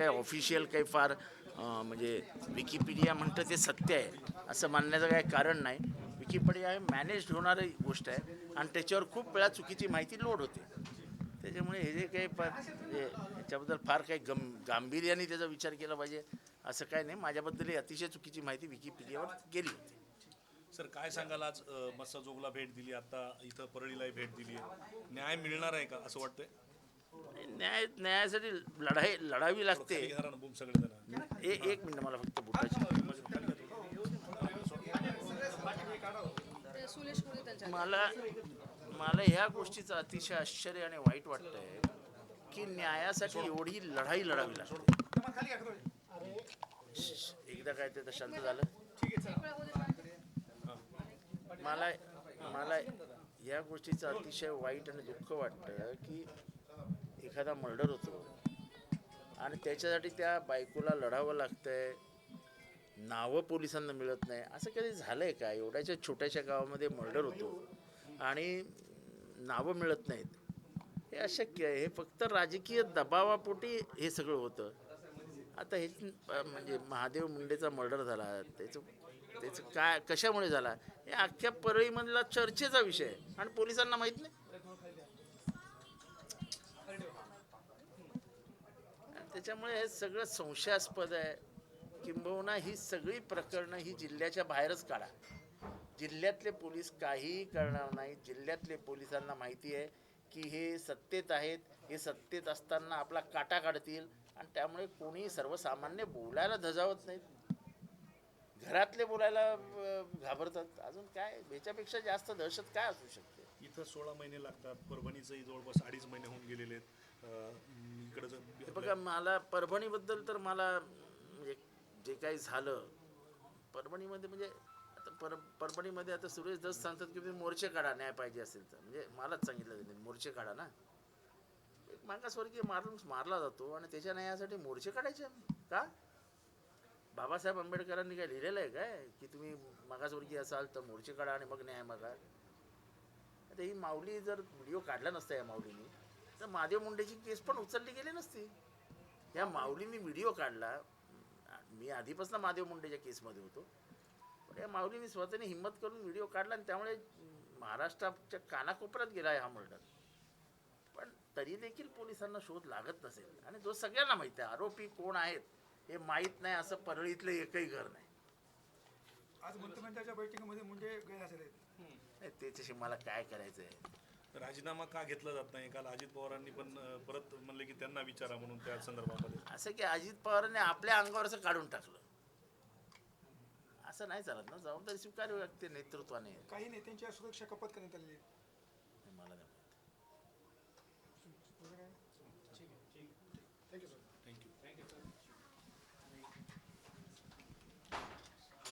काय ऑफिशियल काही फार म्हणजे विकिपीडिया म्हणतं ते सत्य आहे असं मानण्याचं काही कारण नाही. विकिपीडिया हे मॅनेज होणारी गोष्ट आहे आणि त्याच्यावर खूप वेळा चुकीची माहिती लोड होते. त्याच्यामुळे हे जे काही फार याच्याबद्दल फार काही गं गांभीर्याने त्याचा विचार केला पाहिजे असं काही नाही. माझ्याबद्दल अतिशय चुकीची माहिती विकिपीडियावर गेली होती. सर काय सांगाल आज? अ, मस्साजोगला भेट दिली आता इथं परळीलाही भेट दिली आहे. न्याय मिळणार आहे का असं वाटतंय? न्याय न्यायासाठी लढाई लढावी लागते. ए एक मिनिट मला फक्त बुटाची मला मला ह्या गोष्टीचं अतिशय आश्चर्य आणि वाईट वाटतंय की न्यायासाठी एवढी लढाई लढावी लागते. एकदा काय ते तर शांत झालं. मला मला या गोष्टीचं अतिशय वाईट आणि दुःख वाटतं की एखादा मर्डर होतो. आणि त्याच्यासाठी त्या बायकोला लढावं लागतंय. नावं पोलिसांना मिळत नाही. असं कधी झालं आहे का? एवढ्याच्या छोट्याशा गावामध्ये मर्डर होतो. आणि नावं मिळत नाहीत. हे अशक्य आहे. हे फक्त राजकीय दबावापोटी हे सगळं होतं. आता हे म्हणजे महादेव मुंडेचा मर्डर झाला. त्याचं त्याचं काय कशामुळे झाला? हे अख्ख्या परळीमधला चर्चेचा विषय आहे. आणि पोलिसांना माहीत नाही. त्याच्यामुळे हे सगळं संशयास्पद आहे. किंबहुना ही सगळी प्रकरणं ही जिल्ह्याच्या बाहेरच काढा. जिल्ह्यातले पोलीस काहीही करणार नाही. जिल्ह्यातले पोलिसांना माहिती आहे की हे सत्तेत आहेत. हे सत्तेत असताना आपला काटा काढतील आणि त्यामुळे कोणी सर्वसामान्य बोलायला धजावत नाहीत. घरातले बोलायला घाबरतात. अजून काय? ह्याच्यापेक्षा जास्त दहशत काय असू शकते? इथं सोळा महिने लागतात. परभणीचंही जवळपास अडीच महिने होऊन गेलेले आहेत. इकडं जर बघा मला परभणीबद्दल तर मला म्हणजे जे काही झालं परभणीमध्ये म्हणजे आता पर परभणीमध्ये आता सुरेश दस सांगतात की तुम्ही मोर्चे काढा न्याय पाहिजे असेल तर. म्हणजे मलाच सांगितलं त्यांनी मोर्चे काढा ना. एक मागासवर्गीय मारून मारला जातो आणि त्याच्या न्यायासाठी मोर्चे काढायचे का? बाबासाहेब आंबेडकरांनी काय लिहिलेलं आहे काय? की तुम्ही मागासवर्गीय असाल तर मोर्चे काढा आणि मग न्याय मागा. आता ही माऊली जर व्हिडिओ काढला नसता या माऊलीने तर महादेव मुंडेची केस पण उचलली गेली नसती. या माऊलीने व्हिडिओ काढला. मी आधीपासून महादेव मुंडेच्या केसमध्ये होतो. पण या माऊलीने स्वतःने हिंमत करून व्हिडिओ काढला आणि त्यामुळे महाराष्ट्राच्या कानाकोपऱ्यात गेला हा मर्डर पण तरी देखील पोलिसांना शोध लागत नसेल. आणि जो सगळ्यांना माहिती आहे आरोपी कोण आहेत हे माहीत नाही असं परळीतलं एकही घर नाही. आज मंत्रिमंडळाच्या बैठकीमध्ये मुंडे गैरहजर आहेत. त्याच्याशी मला काय करायचं आहे राजीनामा का घेतला जात नाही? काल अजित पवारांनी पण परत म्हणले की त्यांना विचारा म्हणून त्या संदर्भामध्ये. असं की अजित पवारांनी आपल्या अंगावर असं काढून टाकलं. असं नाही चालत ना. जबाबदारी स्वीकारावी लागते नेतृत्वाने. काही नेत्यांची सुरक्षा कपात करण्यात आहे.